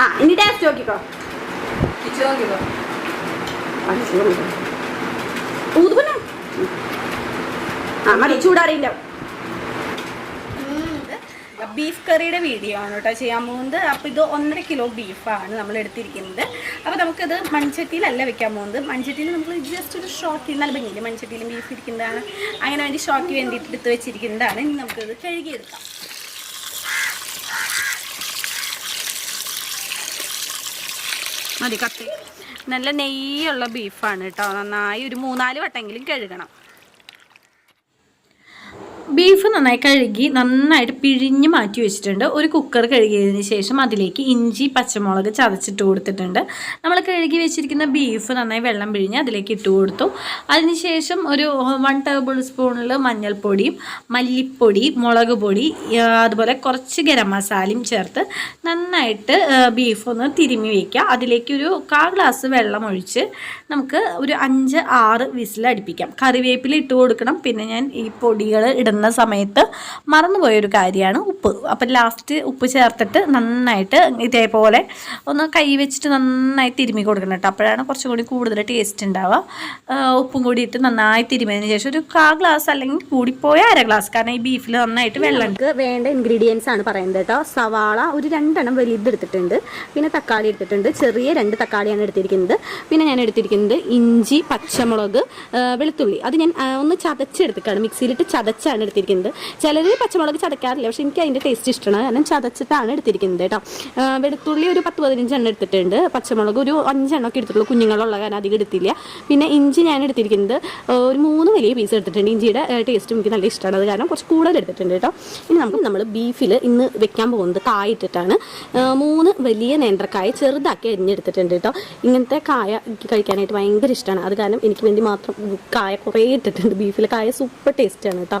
ആ ഇനി ടേസ്റ്റ് നോക്കിക്കോ. ഊതുപന്നെ. ആ മതി ചൂടാറിയില്ല. ബീഫ് കറിയുടെ വീഡിയോ ആണ് കേട്ടോ ചെയ്യാൻ പോകുന്നത്. അപ്പോൾ ഇത് ഒന്നര കിലോ ബീഫാണ് നമ്മൾ എടുത്തിരിക്കുന്നത്. അപ്പോൾ നമുക്കത് മൺചട്ടിയിലല്ല വെക്കാൻ പോകുന്നത്. മൺചട്ടിയിൽ നമ്മൾ ജസ്റ്റ് ഒരു ഷോർട്ട് നല്ല ഭംഗിയില്ല? മൺചട്ടിയിലും ബീഫ് ഇരിക്കുന്നതാണ്. അങ്ങനെ വേണ്ടി ഷോർട്ട് വേണ്ടിയിട്ട് എടുത്ത് വെച്ചിരിക്കുന്നതാണ്. ഇനി നമുക്കത് കഴുകിയെടുക്കാം. മതി കത്തി. നല്ല നെയ്യുള്ള ബീഫാണ് കേട്ടോ. നന്നായി ഒരു മൂന്നാൽ വട്ടെങ്കിലും കഴുകണം. ബീഫ് നന്നായി കഴുകി നന്നായിട്ട് പിഴിഞ്ഞ് മാറ്റി വെച്ചിട്ടുണ്ട്. ഒരു കുക്കർ കഴുകിയതിന് ശേഷം അതിലേക്ക് ഇഞ്ചി പച്ചമുളക് ചതച്ചിട്ട് കൊടുത്തിട്ടുണ്ട്. നമ്മൾ കഴുകി വെച്ചിരിക്കുന്ന ബീഫ് നന്നായി വെള്ളം പിഴിഞ്ഞ് അതിലേക്ക് ഇട്ട് കൊടുത്തു. അതിനുശേഷം ഒരു വൺ ടേബിൾ സ്പൂണിൽ മഞ്ഞൾപ്പൊടിയും മല്ലിപ്പൊടി മുളക് പൊടി അതുപോലെ കുറച്ച് ഗരം മസാലയും ചേർത്ത് നന്നായിട്ട് ബീഫ് ഒന്ന് തിരുമ്മി വയ്ക്കുക അതിലേക്ക് ഒരു കാ ഗ്ലാസ് വെള്ളം ഒഴിച്ച് നമുക്ക് ഒരു അഞ്ച് ആറ് വിസിൽ അടുപ്പിക്കാം കറിവേപ്പില ഇട്ട് കൊടുക്കണം. പിന്നെ ഞാൻ ഈ പൊടികൾ ഇടുന്ന സമയത്ത് മറന്നുപോയൊരു കാര്യമാണ് ഉപ്പ്. അപ്പം ലാസ്റ്റ് ഉപ്പ് ചേർത്തിട്ട് നന്നായിട്ട് ഇതേപോലെ ഒന്ന് കൈ വെച്ചിട്ട് നന്നായി തിരുമ്മി കൊടുക്കണം കേട്ടോ. അപ്പോഴാണ് കുറച്ചും കൂടി കൂടുതൽ ടേസ്റ്റ് ഉണ്ടാവുക. ഉപ്പും കൂടി ഇട്ട് നന്നായി തിരുമ്മിയതിന് ശേഷം ഒരു കാ ഗ്ലാസ് അല്ലെങ്കിൽ കൂടിപ്പോയ അര ഗ്ലാസ് കാരണം ഈ ബീഫിൽ നന്നായിട്ട് വെള്ളം വേണ്ട ഇൻഗ്രീഡിയൻസ് ആണ് പറയുന്നത് കേട്ടോ. സവാള ഒരു രണ്ടെണ്ണം വലുതെടുത്തിട്ടുണ്ട് പിന്നെ തക്കാളി എടുത്തിട്ടുണ്ട്. ചെറിയ രണ്ട് തക്കാളിയാണ് എടുത്തിരിക്കുന്നത്. പിന്നെ ഞാൻ എടുത്തിരിക്കുന്നത് ഇഞ്ചി പച്ചമുളക് വെളുത്തുള്ളി. അത് ഞാൻ ഒന്ന് ചതച്ചെടുത്തിട്ടാണ് മിക്സിയിലിട്ട് ചതച്ചാണ് എടുത്തിരിക്കുന്നത്. ചിലർ പച്ചമുളക് ചതക്കാറില്ല പക്ഷെ എനിക്ക് അതിന്റെ ടേസ്റ്റ് ഇഷ്ടമാണ്. കാരണം ചതച്ചിട്ടാണ് എടുത്തിരിക്കുന്നത് കേട്ടോ. വെളുത്തുള്ളി ഒരു പത്ത് പതിനഞ്ച് എണ്ണം എടുത്തിട്ടുണ്ട്. പച്ചമുളക് ഒരു അഞ്ചെണ്ണമൊക്കെ എടുത്തിട്ടുള്ളൂ. കുഞ്ഞുങ്ങളുള്ള കാരണം അധികം എടുത്തില്ല. പിന്നെ ഇഞ്ചി ഞാൻ എടുത്തിരിക്കുന്നത് ഒരു മൂന്ന് വലിയ പീസ് എടുത്തിട്ടുണ്ട്. ഇഞ്ചിയുടെ ടേസ്റ്റ് എനിക്ക് നല്ല ഇഷ്ടമാണ്. അത് കാരണം കുറച്ച് കൂടുതൽ എടുത്തിട്ടുണ്ട് കേട്ടോ. ഇനി നമുക്ക് നമ്മൾ ബീഫിൽ ഇന്ന് വെക്കാൻ പോകുന്നത് കായ ഇട്ടിട്ടാണ്. ആ, മൂന്ന് വലിയ നേന്ത്രക്കായ ചെറുതാക്കി അരിഞ്ഞെടുത്തിട്ടുണ്ട് കേട്ടോ. ഇങ്ങനത്തെ കായ എനിക്ക് കഴിക്കാനായിട്ട് ഭയങ്കര ഇഷ്ടമാണ്. അത് കാരണം എനിക്ക് വേണ്ടി മാത്രം കായ കുറേ ഇട്ടിട്ടുണ്ട്. ബീഫിൽ കായ സൂപ്പർ ടേസ്റ്റാണ് കേട്ടോ.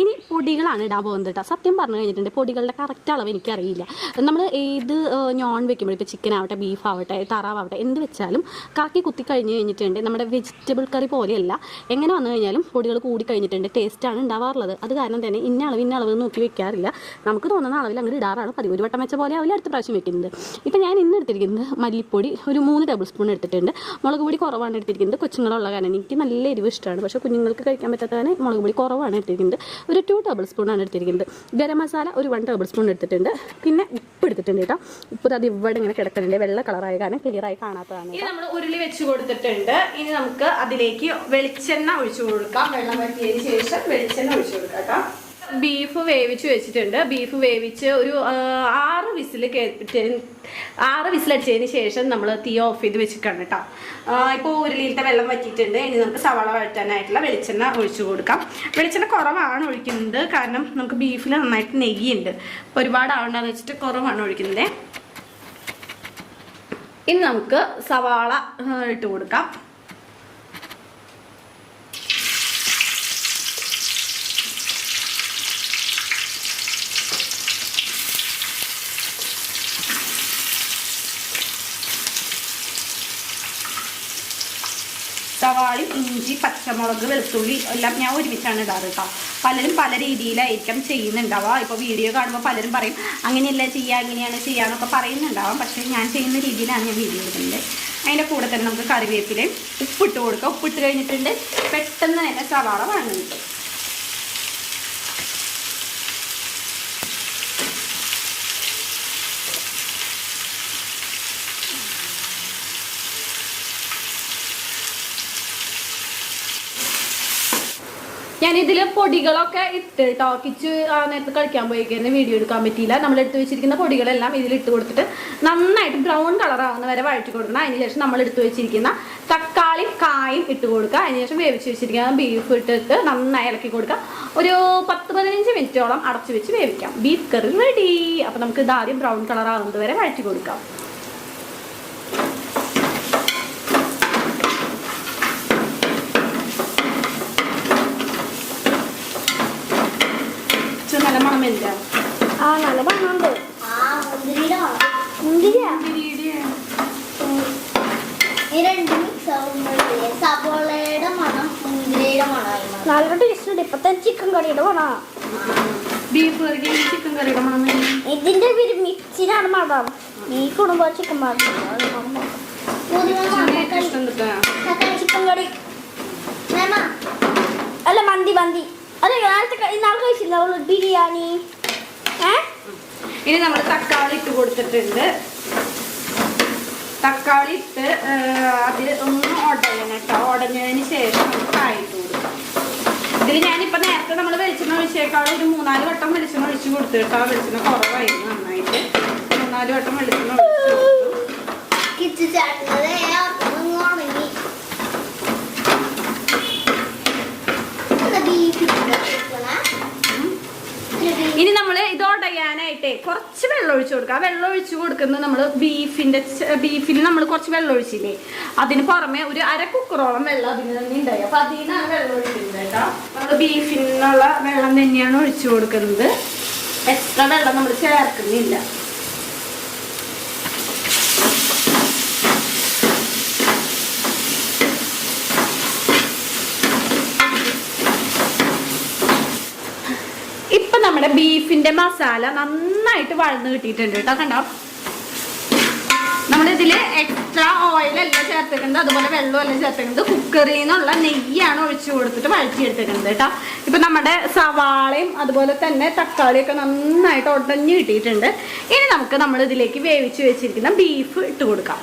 ഇനി പൊടികളാണ് ഇടാൻ പോകുന്നത് കേട്ടോ. സത്യം പറഞ്ഞു കഴിഞ്ഞിട്ടുണ്ട്. പൊടികളുടെ കറക്റ്റ് അളവ് എനിക്കറിയില്ല. നമ്മൾ ഏത് നോൺ വെക്കുമ്പോൾ ഇപ്പോൾ ചിക്കൻ ആവട്ടെ ബീഫ് ആവട്ടെ താറാവട്ടെ എന്ത് വെച്ചാലും കറക്കി കുത്തി കഴിഞ്ഞ് കഴിഞ്ഞിട്ടുണ്ട്. നമ്മുടെ വെജിറ്റബിൾ കറി പോലെയല്ല. എങ്ങനെ വന്നു കഴിഞ്ഞാലും പൊടികൾ കൂടി കഴിഞ്ഞിട്ടുണ്ട്. ടേസ്റ്റാണ് ഉണ്ടാവാറുള്ളത്. അത് കാരണം തന്നെ ഇന്ന അളവ് ഇന്ന അളവ് നോക്കി വെക്കാറില്ല. നമുക്ക് തോന്നുന്ന അളവിൽ അങ്ങോട്ട് ഇടാറാണ് പതിവ്. ഒരു വട്ടം വെച്ച പോലെ ആവില്ല അടുത്ത പ്രാവശ്യം വെക്കുന്നത്. ഇപ്പം ഞാൻ ഇന്ന് എടുത്തിരിക്കുന്നത് മല്ലിപ്പൊടി ഒരു മൂന്ന് ടേബിൾ സ്പൂൺ എടുത്തിട്ടുണ്ട്. മുളക് പൊടി കുറവാണ് എടുത്തിരിക്കുന്നത്. കൊച്ചുങ്ങളുള്ള കാരണം എനിക്ക് നല്ല എരിവ് ഇഷ്ടമാണ്. പക്ഷേ കുഞ്ഞുങ്ങൾക്ക് കഴിക്കാൻ പറ്റാത്ത കാരണം മുളക് പൊടി കുറവാണ് എടുത്തിരിക്കുന്നത്. ഒരു ടു ടേബിൾ സ്പൂണാണ് എടുത്തിരിക്കുന്നത്. ഗരം മസാല ഒരു വൺ ടേബിൾ സ്പൂൺ എടുത്തിട്ടുണ്ട്. പിന്നെ ഉപ്പ് എടുത്തിട്ടുണ്ട് കേട്ടോ. ഉപ്പ് അത് ഇവിടെ ഇങ്ങനെ കിടക്കുന്നുണ്ട്. വെള്ള കളറായ കാരണം ക്ലിയറായി കാണാത്തതാണ് ഇനി നമ്മൾ ഉരുളി വെച്ച് കൊടുത്തിട്ടുണ്ട്. ഇനി നമുക്ക് അതിലേക്ക് വെളിച്ചെണ്ണ ഒഴിച്ചു കൊടുക്കാം. വെള്ളം വറ്റിയതിന് ശേഷം വെളിച്ചെണ്ണ ഒഴിച്ചു കൊടുക്കാം ബീഫ് വേവിച്ച് വെച്ചിട്ടുണ്ട്. ബീഫ് വേവിച്ച് ഒരു ആറ് വിസിൽ ആറ് വിസിലടിച്ചതിന് ശേഷം നമ്മൾ തീ ഓഫ് ചെയ്ത് വെച്ചിട്ടാണ് കേട്ടോ. ഇപ്പോൾ ഉരുളിയിലത്തെ വെള്ളം വറ്റിയിട്ടുണ്ട്. ഇനി നമുക്ക് സവാള വഴറ്റാനായിട്ടുള്ള വെളിച്ചെണ്ണ ഒഴിച്ചു കൊടുക്കാം. വെളിച്ചെണ്ണ കുറവാണ് ഒഴിക്കുന്നത്. കാരണം നമുക്ക് ബീഫിൽ നന്നായിട്ട് നെയ്യുണ്ട്. ഒരുപാട് ആവണ്ടെന്ന് വെച്ചിട്ട് കുറവാണ് ഒഴിക്കുന്നത്. ഇനി നമുക്ക് സവാള ഇട്ട് കൊടുക്കാം. സവാളി ഇഞ്ചി പച്ചമുളക് വെളുത്തുള്ളി എല്ലാം ഞാൻ ഒരുമിച്ചാണ് ഇടാറ് പലരും പല രീതിയിലായിരിക്കും ചെയ്യുന്നുണ്ടാവുക ഇപ്പോൾ വീഡിയോ കാണുമ്പോൾ പലരും പറയും അങ്ങനെയല്ല ചെയ്യുക അങ്ങനെയാണ് ചെയ്യുക എന്നൊക്കെ പറയുന്നുണ്ടാവാം. പക്ഷേ ഞാൻ ചെയ്യുന്ന രീതിയിലാണ് ഞാൻ വീഡിയോ എടുക്കുന്നത് അതിന്റെ കൂടെ തന്നെ നമുക്ക് കറിവേപ്പിലയും ഉപ്പിട്ട് കൊടുക്കുക ഉപ്പിട്ട് കഴിഞ്ഞിട്ടുണ്ട്. പെട്ടെന്ന് തന്നെ സവാള വഴങ്ങി. ഞാൻ ഇതിൽ പൊടികളൊക്കെ ഇട്ട് കിച്ചു ആ നേരത്ത് കളിക്കാൻ പോയിക്കുന്ന വീഡിയോ എടുക്കാൻ പറ്റിയില്ല. നമ്മൾ എടുത്തു വെച്ചിരിക്കുന്ന പൊടികളെല്ലാം ഇതിൽ ഇട്ട് കൊടുത്തിട്ട് നന്നായിട്ട് ബ്രൗൺ കളർ ആവുന്ന വരെ വഴറ്റി കൊടുക്കണം. അതിനുശേഷം നമ്മൾ എടുത്തു വെച്ചിരിക്കുന്ന തക്കാളി കായും ഇട്ട് കൊടുക്കുക. അതിനുശേഷം വേവിച്ച് വെച്ചിരിക്കുന്ന ബീഫ് ഇട്ടിട്ട് നന്നായി ഇളക്കി കൊടുക്കുക. ഒരു പത്ത് പതിനഞ്ച് മിനിറ്റോളം അടച്ചു വെച്ച് വേവിക്കാം. ബീഫ് കറി റെഡി അപ്പോൾ നമുക്ക് ഇത് ആദ്യം ബ്രൗൺ കളർ ആവുന്നത് വരെ വഴറ്റി കൊടുക്കാം ഇച്ചിരി നല്ല മണമില്ല ആ നല്ല മണമുണ്ട് മുന്തിരിയാ ഈ രണ്ട് മിക്സ് ആവുമ്പോഴേ സവോളയുടെ മണം മുന്തിരിയുടെ മണമായി മാറും. നല്ല ടേസ്റ്റ് ഉണ്ട്. ഇപ്പത്തെ ചിക്കൻ കറിയുടെ മണ ബീഫ് ചിക്കൻ കറിയുടെ മണം ഇതിന്റെ പേര് മിക്സിനാണ് മണം ഈ കുടുംബ ചിക്കൻ ചിക്കൻ കറി. അല്ല മന്തി മന്തി. അല്ല നേരത്തെ ഇന്നാൾ കഴിച്ചില്ല. അവൾ ബിരിയാണി. ഇനി നമ്മൾ തക്കാളി ഇട്ട് കൊടുത്തിട്ടുണ്ട്. തക്കാളി ഇട്ട് അതിൽ ഒന്ന് ഉടയണം കേട്ടോ ഉടഞ്ഞതിന് ശേഷം നമുക്ക് കായിട്ട് കൊടുക്കാം. ഇതിൽ ഞാനിപ്പോൾ നേരത്തെ നമ്മൾ വെളിച്ചെണ്ണ ഒഴിച്ചേക്കാൾ ഒരു മൂന്നാൽ വട്ടം വെളിച്ചെണ്ണ ഒഴിച്ച് കൊടുത്തു കേട്ടോ. വെളിച്ചെണ്ണ കുറവായിരുന്നു നന്നായിട്ട്. മൂന്നാൽ വട്ടം വെളിച്ചെണ്ണ ഒഴിച്ച് ഇനി നമ്മൾ ഇത് കുറച്ച് വെള്ളം ഒഴിച്ചു കൊടുക്കുക. ആ വെള്ളം ഒഴിച്ചു കൊടുക്കുന്നത് നമ്മൾ ബീഫിന്റെ ബീഫിൽ നമ്മൾ കുറച്ച് വെള്ളം ഒഴിച്ചില്ലേ അതിന് പുറമെ ഒരു അര കുക്കറോളം വെള്ളം അതിന് തന്നെ ഉണ്ടായി. അപ്പൊ അതിൽ നിന്നാണ് വെള്ളം ഒഴിക്കുന്നത് കേട്ടോ. നമ്മൾ ബീഫിനുള്ള വെള്ളം തന്നെയാണ് ഒഴിച്ചു കൊടുക്കുന്നത്. എക്സ്ട്രാ വെള്ളം നമ്മൾ ചേർക്കുന്നില്ല ഇപ്പൊ നമ്മുടെ ബീഫിന്റെ മസാല നന്നായിട്ട് വഴന്ന് കിട്ടിയിട്ടുണ്ട് കേട്ടോ കണ്ടോ? നമ്മളിതിൽ എക്സ്ട്രാ ഓയിൽ അല്ല ചേർത്തേക്കുന്നത് അതുപോലെ വെള്ളമല്ല ചേർത്തിട്ടുണ്ട്. കുക്കറിൽ നിന്നുള്ള നെയ്യാണ് ഒഴിച്ചു കൊടുത്തിട്ട് വഴറ്റിയെടുത്തേക്കുന്നത് കേട്ടോ. ഇപ്പം നമ്മുടെ സവാളയും അതുപോലെ തന്നെ തക്കാളിയൊക്കെ നന്നായിട്ട് ഉടഞ്ഞു കിട്ടിയിട്ടുണ്ട്. ഇനി നമുക്ക് നമ്മളിതിലേക്ക് വേവിച്ച് വെച്ചിരിക്കുന്ന ബീഫ് ഇട്ട് കൊടുക്കാം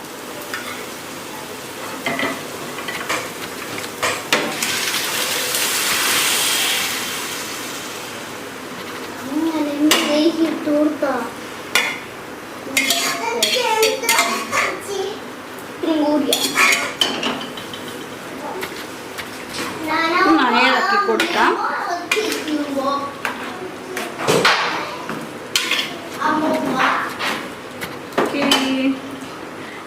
ഇട്ട് കൊടുത്തോ ഇത്രയും കൂടിയാ നന്നായി ഇളക്കി കൊടുക്കാം ഓക്കേ.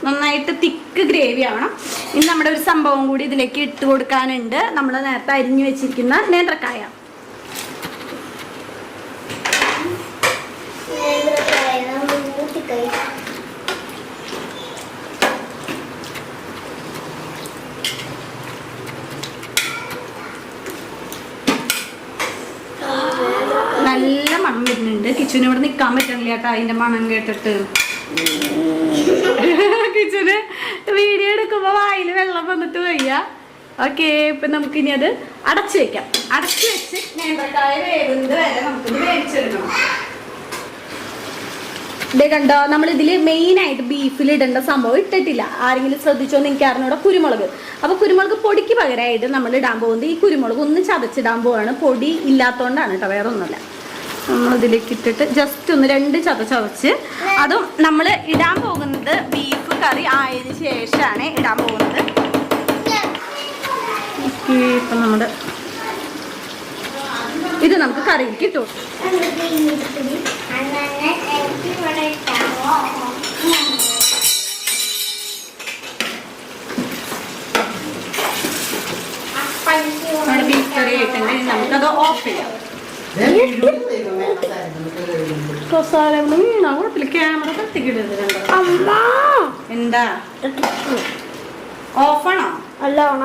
നന്നായിട്ട് തിക്ക് ഗ്രേവി ആവണം ഇനി നമ്മുടെ ഒരു സംഭവം കൂടി ഇതിലേക്ക് ഇട്ട് കൊടുക്കാനുണ്ട്. നമ്മൾ നേരത്തെ അരിഞ്ഞു വെച്ചിരിക്കുന്ന നേന്ത്രക്കായ. നല്ല മണം വരുന്നുണ്ട്. കിച്ചന് ഇവിടെ നിൽക്കാൻ പറ്റണില്ല കേട്ടോ അതിന്റെ മണം കേട്ടിട്ട്. കിച്ചന് വീഡിയോ എടുക്കുമ്പോ വായിൽ വെള്ളം വന്നിട്ട് വയ്യ. ഓക്കെ ഇപ്പൊ നമുക്ക് ഇനി അത് അടച്ചു വെക്കാം. അടച്ചു വെച്ച് നേന്ത്രക്കായ വരെ ഇത് കണ്ടോ നമ്മൾ ഇതിൽ മെയിൻ ആയിട്ട് ബീഫിൽ ഇടേണ്ട സംഭവം ഇട്ടിട്ടില്ല. ആരെങ്കിലും ശ്രദ്ധിച്ചോ എനിക്ക് അറിഞ്ഞൂടെ കുരുമുളക്. അപ്പൊ കുരുമുളക് പൊടിക്ക് പകരമായിട്ട് നമ്മൾ ഇടാൻ പോകുന്നത് ഈ കുരുമുളക് ഒന്ന് ചതച്ചിടാൻ പോവാണ്. പൊടി ഇല്ലാത്തോണ്ടാണ് കേട്ടോ വേറെ ഒന്നുമല്ല നമ്മൾ ഇതിലേക്ക് ഇട്ടിട്ട് ജസ്റ്റ് ഒന്ന് രണ്ട് ചത ചതച്ച്. അതും നമ്മൾ ഇടാൻ പോകുന്നത് ബീഫ് കറി ആയതിനു ശേഷമാണ് ഇടാൻ പോകുന്നത്. ഇപ്പം നമ്മുടെ ഇത് നമുക്ക് കറിയിൽ കിട്ടും ബീഫ് കറി ആയിട്ടുണ്ട്. നമുക്കത് ഓഫ് ചെയ്യാം. മസാല വീണ കുഴപ്പമില്ല. ക്യാമറ കത്തിക്കിടരുത് കണ്ടോ അമ്മ എന്താ? ഓഫാണോ? അല്ല ഓണ.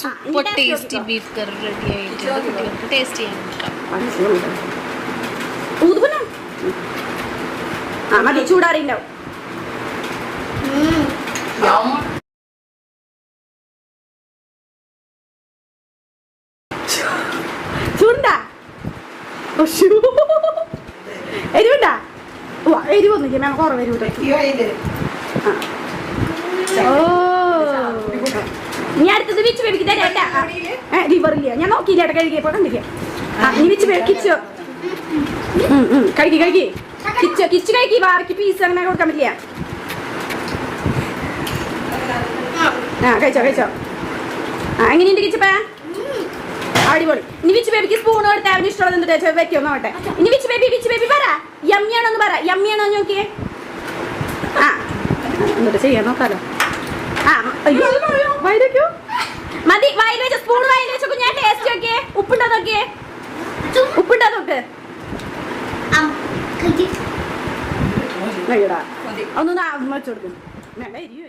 Super tasty beef curry ready ആയിട്ടുണ്ട് ടേസ്റ്റ് ചെയ്യാൻ ഊതുപുനം. ആ മതി ചൂടാറിണ്ടാവും എരിവുണ്ടാ? കുറവ് എരിവ് ഓ. നീ അടുത്തത് വിച്ച് വേവിക്ക്. തരാട്ടാ റിവറില്ല ഞാൻ നോക്കിയില്ല ഏട്ടാ കഴുകിയപ്പോ കണ്ടില്ല? ആ ഇനി വിച്ച് വേവിക്കിച്ചോ കഴുകി കഴുകി. കിച്ച് കിച്ച് കഴുകി ബാക്കി പീസ് അങ്ങനെ കൊടുക്കാൻ പറ്റില്ല. ആ കഴിച്ചോ കഴിച്ചോ. ആ എങ്ങനെയുണ്ട് കിച്ചപ്പാ? അടിപൊളി. ഇനി വിച്ച് ബേബിക്ക് സ്പൂൺ കൊടുത്ത് അവന് ഇഷ്ടമുള്ളത് എന്നിട്ട് വെക്കോ നോട്ടെ ഇനി വിച്ച് ബേബി വിച്ച് ബേബി പറ. യമ്മിയാണോന്ന് പറ. യമ്മിയാണോ നോക്കിയേ. ആ എന്നിട്ട് ചെയ്യാൻ നോക്കാലോ. ആ വയലയ്ക്കോ മതി വയൽ വെച്ച സ്പൂൺ വയൽ വെച്ച കുഞ്ഞാ ടേസ്റ്റ് നോക്കിയേ. ഉപ്പുണ്ടോ നോക്കിയേ. ഉപ്പുണ്ടോ നോക്ക്. കഴിക്ക്. ഒന്നും വെച്ചു കൊടുക്കും വേണ്ട എരിയോ